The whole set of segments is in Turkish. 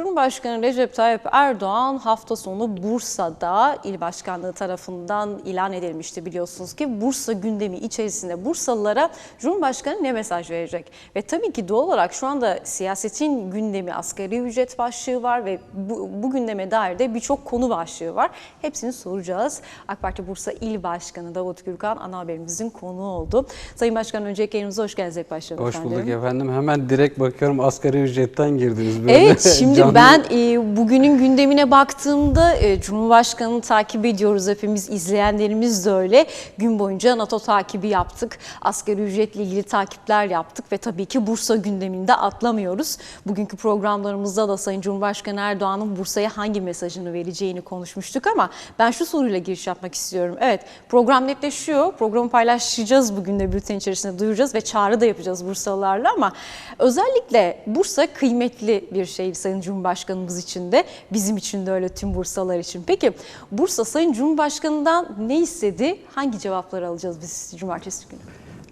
Cumhurbaşkanı Recep Tayyip Erdoğan hafta sonu Bursa'da il başkanlığı tarafından ilan edilmişti biliyorsunuz ki Bursa gündemi içerisinde Bursalılara Cumhurbaşkanı ne mesaj verecek? Ve tabii ki doğal olarak şu anda siyasetin gündemi asgari ücret başlığı var ve bu, bu gündeme dair de birçok konu başlığı var. Hepsini soracağız. AK Parti Bursa İl Başkanı Davut Gürkan ana haberimizin konuğu oldu. Sayın Başkan öncelikle yayınımıza hoş geldiniz ilk başlayalım Hoş efendim. bulduk efendim. Hemen direkt bakıyorum asgari ücretten girdiniz. Böyle Evet şimdi canlı- ben e, bugünün gündemine baktığımda e, Cumhurbaşkanı'nı takip ediyoruz hepimiz izleyenlerimiz de öyle. Gün boyunca NATO takibi yaptık. Asgari ücretle ilgili takipler yaptık ve tabii ki Bursa gündeminde atlamıyoruz. Bugünkü programlarımızda da Sayın Cumhurbaşkanı Erdoğan'ın Bursa'ya hangi mesajını vereceğini konuşmuştuk ama ben şu soruyla giriş yapmak istiyorum. Evet program netleşiyor. Programı paylaşacağız bugün de bülten içerisinde duyuracağız ve çağrı da yapacağız Bursalılarla ama özellikle Bursa kıymetli bir şey Sayın Cumhurbaşkanımız için de bizim için de öyle tüm Bursalar için. Peki Bursa Sayın Cumhurbaşkanı'ndan ne istedi? Hangi cevapları alacağız biz cumartesi günü?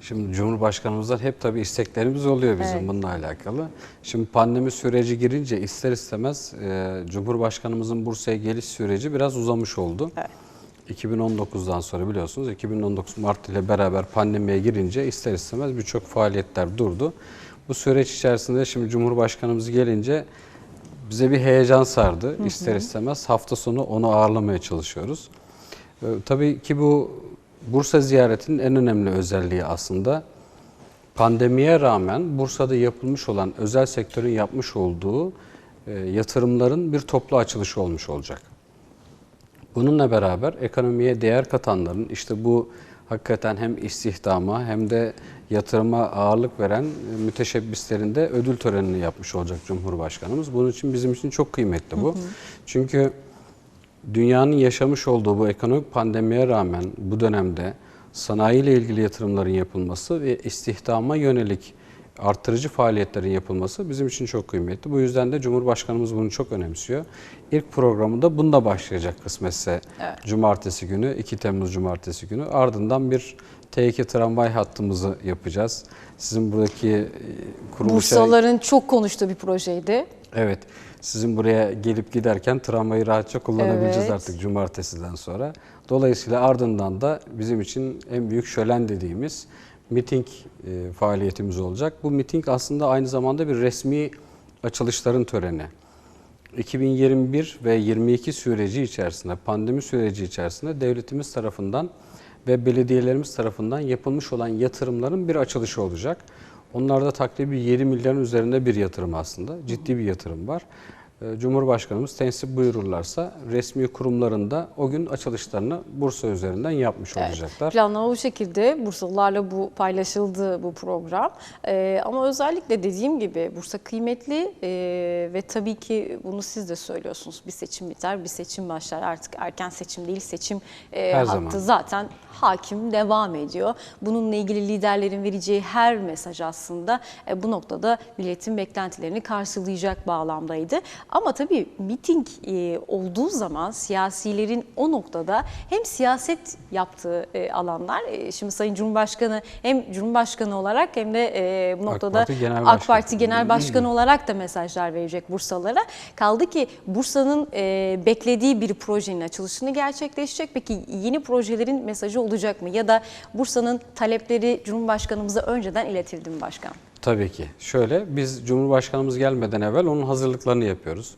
Şimdi Cumhurbaşkanımızdan hep tabii isteklerimiz oluyor bizim Evet. bununla alakalı. Şimdi pandemi süreci girince ister istemez e, Cumhurbaşkanımızın Bursa'ya geliş süreci biraz uzamış oldu. Evet. 2019'dan sonra biliyorsunuz 2019 Mart ile beraber pandemiye girince ister istemez birçok faaliyetler durdu. Bu süreç içerisinde şimdi Cumhurbaşkanımız gelince bize bir heyecan sardı. İster istemez hafta sonu onu ağırlamaya çalışıyoruz. Ee, Tabii ki bu Bursa ziyaretinin en önemli özelliği aslında pandemiye rağmen Bursa'da yapılmış olan özel sektörün yapmış olduğu e, yatırımların bir toplu açılışı olmuş olacak. Bununla beraber ekonomiye değer katanların işte bu hakikaten hem istihdama hem de yatırıma ağırlık veren e, müteşebbislerin de ödül törenini yapmış olacak Cumhurbaşkanımız. Bunun için bizim için çok kıymetli bu. Çünkü dünyanın yaşamış olduğu bu ekonomik pandemiye rağmen bu dönemde sanayi ile ilgili yatırımların yapılması ve istihdama yönelik artırıcı faaliyetlerin yapılması bizim için çok kıymetli. Bu yüzden de Cumhurbaşkanımız bunu çok önemsiyor. İlk programında bunda başlayacak kısmetse Evet. cumartesi günü, 2 Temmuz cumartesi günü. Ardından bir T2 tramvay hattımızı yapacağız. Sizin buradaki e, kuruluşa... Bursalıların çok konuştuğu bir projeydi. Evet. Sizin buraya gelip giderken tramvayı rahatça kullanabileceğiz Evet. artık cumartesiden sonra. Dolayısıyla ardından da bizim için en büyük şölen dediğimiz miting e, faaliyetimiz olacak. Bu miting aslında aynı zamanda bir resmi açılışların töreni. 2021 ve 22 süreci içerisinde, pandemi süreci içerisinde devletimiz tarafından ve belediyelerimiz tarafından yapılmış olan yatırımların bir açılışı olacak. Onlarda takribi 7 milyarın üzerinde bir yatırım aslında. Ciddi bir yatırım var. Ee, Cumhurbaşkanımız tensip buyururlarsa resmi kurumlarında o gün açılışlarını Bursa üzerinden yapmış olacaklar. Planlama bu şekilde. Bursalılarla bu paylaşıldı bu program. Ee, ama özellikle dediğim gibi Bursa kıymetli ee, ve tabii ki bunu siz de söylüyorsunuz. Bir seçim biter, bir seçim başlar. Artık erken seçim değil, seçim Her hattı zaman. zaten hakim devam ediyor. Bununla ilgili liderlerin vereceği her mesaj aslında e, bu noktada milletin beklentilerini karşılayacak bağlamdaydı. Ama tabii miting e, olduğu zaman siyasilerin o noktada hem siyaset yaptığı e, alanlar, e, şimdi Sayın Cumhurbaşkanı hem Cumhurbaşkanı olarak hem de e, bu noktada Parti Genel AK. Parti Genel Başkanı olarak da mesajlar verecek Bursalılara. Kaldı ki Bursa'nın e, beklediği bir projenin açılışını gerçekleşecek. Peki yeni projelerin mesajı olacak mı? Ya da Bursa'nın talepleri Cumhurbaşkanımıza önceden iletildi mi başkan? Tabii ki. Şöyle biz Cumhurbaşkanımız gelmeden evvel onun hazırlıklarını yapıyoruz.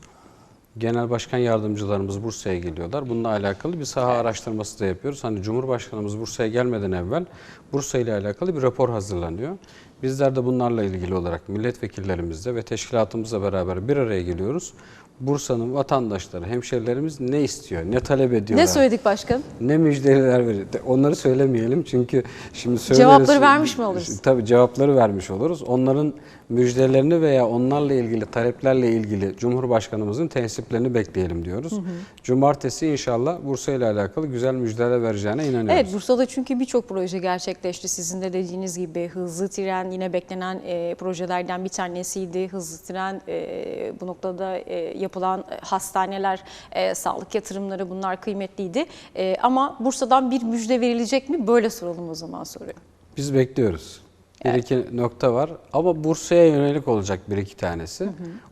Genel Başkan Yardımcılarımız Bursa'ya geliyorlar. Bununla alakalı bir saha araştırması da yapıyoruz. Hani Cumhurbaşkanımız Bursa'ya gelmeden evvel Bursa ile alakalı bir rapor hazırlanıyor. Bizler de bunlarla ilgili olarak milletvekillerimizle ve teşkilatımızla beraber bir araya geliyoruz. Bursa'nın vatandaşları, hemşerilerimiz ne istiyor, ne talep ediyorlar? Ne söyledik başkan? Ne müjdeler verir. Onları söylemeyelim çünkü şimdi söyleriz. Cevapları vermiş mi oluruz? Tabii cevapları vermiş oluruz. Onların müjdelerini veya onlarla ilgili taleplerle ilgili Cumhurbaşkanımızın tensiplerini bekleyelim diyoruz. Cumartesi inşallah Bursa ile alakalı güzel müjdeler vereceğine inanıyoruz. Evet Bursa'da çünkü birçok proje gerçekleşti. Sizin de dediğiniz gibi hızlı tren yine beklenen e, projelerden bir tanesiydi. Hızlı tren e, bu noktada e, yapılan e, hastaneler, e, sağlık yatırımları bunlar kıymetliydi. E, ama Bursa'dan bir müjde verilecek mi? Böyle soralım o zaman soruyu. Biz bekliyoruz. Bir iki nokta var ama Bursa'ya yönelik olacak bir iki tanesi.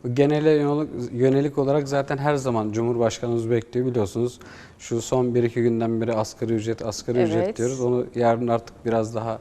O Genele yönelik, yönelik olarak zaten her zaman Cumhurbaşkanımız bekliyor biliyorsunuz. Şu son bir iki günden beri asgari ücret, asgari Evet. ücret diyoruz. Onu yarın artık biraz daha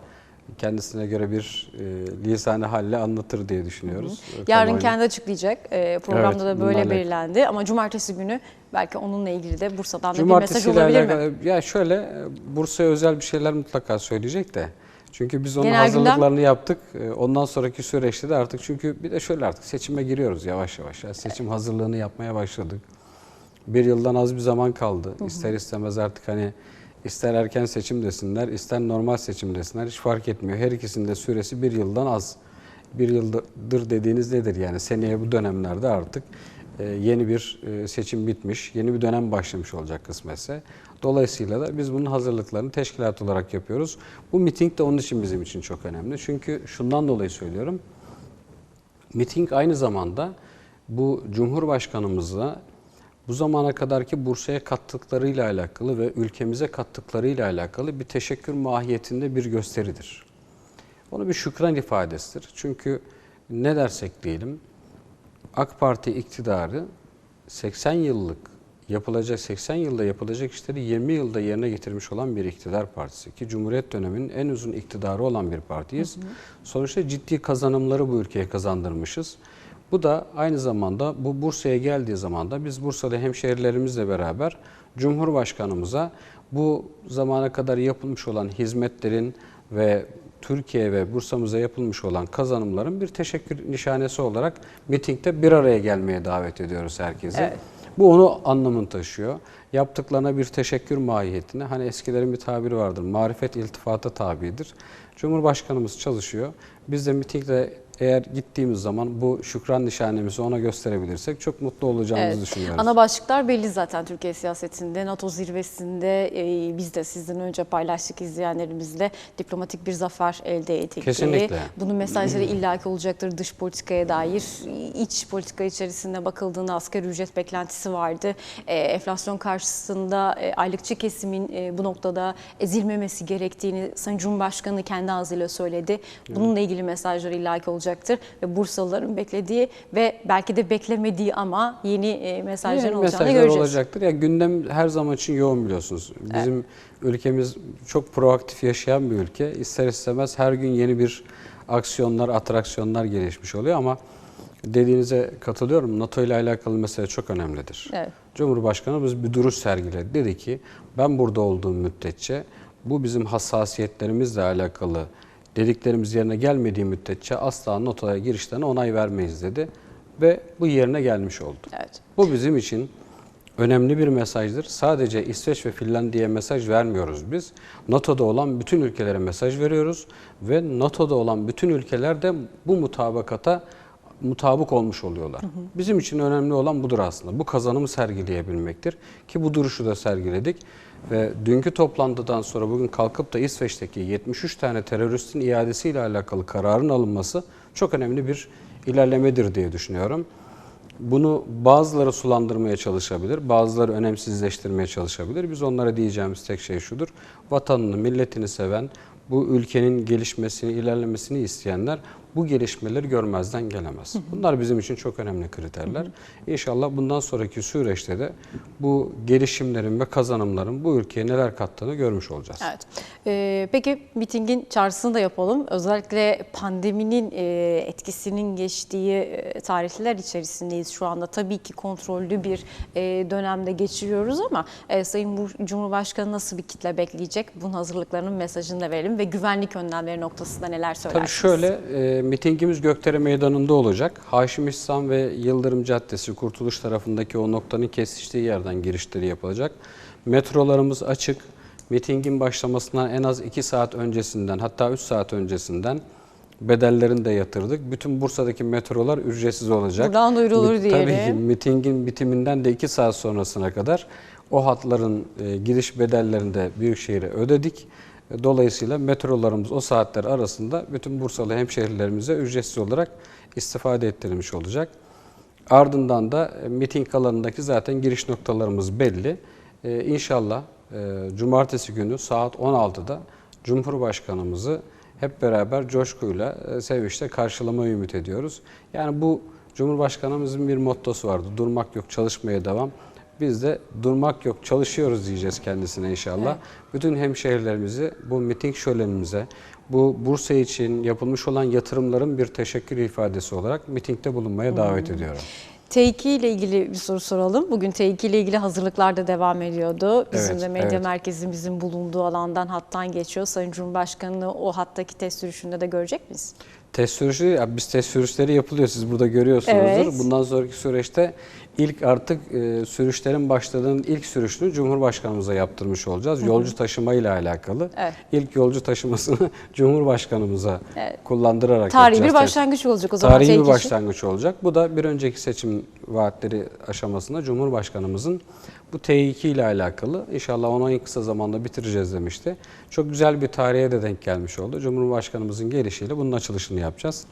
kendisine göre bir e, lisane halle anlatır diye düşünüyoruz. Yarın Kamuoyuna. kendi açıklayacak. Ee, programda Evet, da böyle bunlarla- belirlendi. Ama cumartesi günü belki onunla ilgili de Bursa'dan da bir mesaj olabilir mi? ya şöyle e, Bursa'ya özel bir şeyler mutlaka söyleyecek de. Çünkü biz onun Genel gündem- hazırlıklarını yaptık. E, Ondan sonraki süreçte de artık çünkü bir de şöyle artık seçime giriyoruz yavaş yavaş. Yani seçim hazırlığını yapmaya başladık. Bir yıldan az bir zaman kaldı. İster istemez artık hani ister erken seçim desinler, ister normal seçim desinler hiç fark etmiyor. Her ikisinin de süresi bir yıldan az. Bir yıldır dediğiniz nedir yani? Seneye bu dönemlerde artık e, yeni bir e, seçim bitmiş, yeni bir dönem başlamış olacak kısmetse. Dolayısıyla da biz bunun hazırlıklarını teşkilat olarak yapıyoruz. Bu miting de onun için bizim için çok önemli. Çünkü şundan dolayı söylüyorum. Miting aynı zamanda bu Cumhurbaşkanımızla bu zamana kadarki Bursa'ya kattıklarıyla alakalı ve ülkemize kattıklarıyla alakalı bir teşekkür mahiyetinde bir gösteridir. Onu bir şükran ifadesidir. Çünkü ne dersek diyelim AK Parti iktidarı 80 yıllık yapılacak 80 yılda yapılacak işleri 20 yılda yerine getirmiş olan bir iktidar partisi ki Cumhuriyet döneminin en uzun iktidarı olan bir partiyiz. Sonuçta ciddi kazanımları bu ülkeye kazandırmışız. Bu da aynı zamanda bu Bursa'ya geldiği zaman da biz Bursa'da hemşehrilerimizle beraber Cumhurbaşkanımıza bu zamana kadar yapılmış olan hizmetlerin ve Türkiye ve Bursa'mıza yapılmış olan kazanımların bir teşekkür nişanesi olarak mitingde bir araya gelmeye davet ediyoruz herkese. Evet. Bu onu anlamını taşıyor. Yaptıklarına bir teşekkür mahiyetine, hani eskilerin bir tabiri vardır, marifet iltifata tabidir. Cumhurbaşkanımız çalışıyor. Biz de mitingde eğer gittiğimiz zaman bu şükran nişanemizi ona gösterebilirsek çok mutlu olacağımızı Evet. düşünüyoruz. Ana başlıklar belli zaten Türkiye siyasetinde. NATO zirvesinde e, biz de sizden önce paylaştık izleyenlerimizle diplomatik bir zafer elde edildi. Kesinlikle. Bunun mesajları illaki olacaktır dış politikaya dair. İç politika içerisinde bakıldığında asgari ücret beklentisi vardı. E, enflasyon karşısında e, aylıkçı kesimin e, bu noktada ezilmemesi gerektiğini Sayın Cumhurbaşkanı kendi ağzıyla söyledi. Bununla ilgili mesajlar illaki olacaktır ve Bursalıların beklediği ve belki de beklemediği ama yeni e, mesajların Yeni olacağını mesajlar göreceğiz. olacaktır. Ya gündem her zaman için yoğun biliyorsunuz. Bizim ülkemiz çok proaktif yaşayan bir ülke. İster istemez her gün yeni bir aksiyonlar, atraksiyonlar gelişmiş oluyor ama dediğinize katılıyorum. NATO ile alakalı mesele çok önemlidir. Evet. Cumhurbaşkanımız bir duruş sergiledi. Dedi ki ben burada olduğum müddetçe bu bizim hassasiyetlerimizle alakalı dediklerimiz yerine gelmediği müddetçe asla NATO'ya girişlerine onay vermeyiz dedi. Ve bu yerine gelmiş oldu. Evet. Bu bizim için önemli bir mesajdır. Sadece İsveç ve Finlandiya'ya mesaj vermiyoruz biz. NATO'da olan bütün ülkelere mesaj veriyoruz ve NATO'da olan bütün ülkeler de bu mutabakata mutabık olmuş oluyorlar. Bizim için önemli olan budur aslında. Bu kazanımı sergileyebilmektir ki bu duruşu da sergiledik. Ve dünkü toplantıdan sonra bugün kalkıp da İsveç'teki 73 tane teröristin iadesiyle alakalı kararın alınması çok önemli bir ilerlemedir diye düşünüyorum. Bunu bazıları sulandırmaya çalışabilir, bazıları önemsizleştirmeye çalışabilir. Biz onlara diyeceğimiz tek şey şudur. Vatanını, milletini seven, bu ülkenin gelişmesini, ilerlemesini isteyenler bu gelişmeleri görmezden gelemez. Bunlar bizim için çok önemli kriterler. İnşallah bundan sonraki süreçte de bu gelişimlerin ve kazanımların bu ülkeye neler kattığını görmüş olacağız. Evet. Ee, peki mitingin çağrısını da yapalım. Özellikle pandeminin e, etkisinin geçtiği e, tarihler içerisindeyiz şu anda. Tabii ki kontrollü bir e, dönemde geçiriyoruz ama e, Sayın Cumhurbaşkanı nasıl bir kitle bekleyecek? Bunun hazırlıklarının mesajını da verelim ve güvenlik önlemleri noktasında neler Tabii söylersiniz? şöyle, e, mitingimiz Gökdere Meydanı'nda olacak. Haşim İhsan ve Yıldırım Caddesi, Kurtuluş tarafındaki o noktanın kesiştiği yerden girişleri yapılacak. Metrolarımız açık. Mitingin başlamasından en az 2 saat öncesinden, hatta 3 saat öncesinden bedellerini de yatırdık. Bütün Bursa'daki metrolar ücretsiz olacak. Buradan duyurulur Mi- Tabii ki diyelim. mitingin bitiminden de 2 saat sonrasına kadar o hatların e, giriş bedellerini de Büyükşehir'e ödedik. Dolayısıyla metrolarımız o saatler arasında bütün Bursalı hemşehrilerimize ücretsiz olarak istifade ettirilmiş olacak. Ardından da e, miting alanındaki zaten giriş noktalarımız belli. E, İnşallah e, cumartesi günü saat 16'da Cumhurbaşkanımızı hep beraber coşkuyla, e, sevinçle karşılamayı ümit ediyoruz. Yani bu Cumhurbaşkanımızın bir mottosu vardı. Durmak yok, çalışmaya devam. Biz de durmak yok, çalışıyoruz diyeceğiz kendisine inşallah. Bütün hemşehrilerimizi bu miting şölenimize, bu Bursa için yapılmış olan yatırımların bir teşekkür ifadesi olarak mitingde bulunmaya davet ediyorum. T2 ile ilgili bir soru soralım. Bugün T2 ile ilgili hazırlıklar da devam ediyordu. Bizim Evet, de medya evet. merkezimizin bulunduğu alandan hattan geçiyor. Sayın Cumhurbaşkanı'nı o hattaki test sürüşünde de görecek miyiz? Test sürüşü, biz test sürüşleri yapılıyor siz burada görüyorsunuzdur. Evet. Bundan sonraki süreçte ilk artık e, sürüşlerin başladığının ilk sürüşünü Cumhurbaşkanımıza yaptırmış olacağız. Yolcu taşıma ile alakalı. Evet. İlk yolcu taşımasını Cumhurbaşkanımıza kullandırarak Tarihi yapacağız. bir test. başlangıç olacak o zaman Tarihi T2 bir başlangıç olacak. Bu da bir önceki seçim vaatleri aşamasında Cumhurbaşkanımızın bu T2 ile alakalı inşallah onu en kısa zamanda bitireceğiz demişti. Çok güzel bir tarihe de denk gelmiş oldu. Cumhurbaşkanımızın gelişiyle bunun açılışını yapacağız.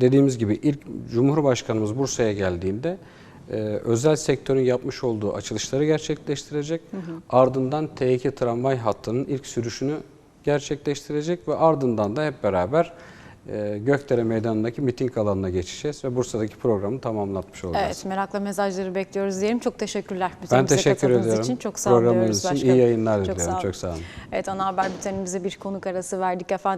Dediğimiz gibi ilk Cumhurbaşkanımız Bursa'ya geldiğinde e, özel sektörün yapmış olduğu açılışları gerçekleştirecek. Ardından T2 tramvay hattının ilk sürüşünü gerçekleştirecek ve ardından da hep beraber e, Gökdere Meydanı'ndaki miting alanına geçeceğiz ve Bursa'daki programı tamamlatmış olacağız. Evet merakla mesajları bekliyoruz diyelim. Çok teşekkürler. Bütün Ben teşekkür ediyorum. için. Çok sağ olun Programınız için başkanım. iyi yayınlar Çok diliyorum. sağ olun. Çok sağ olun. Evet ana haber bültenimize bir konuk arası verdik efendim.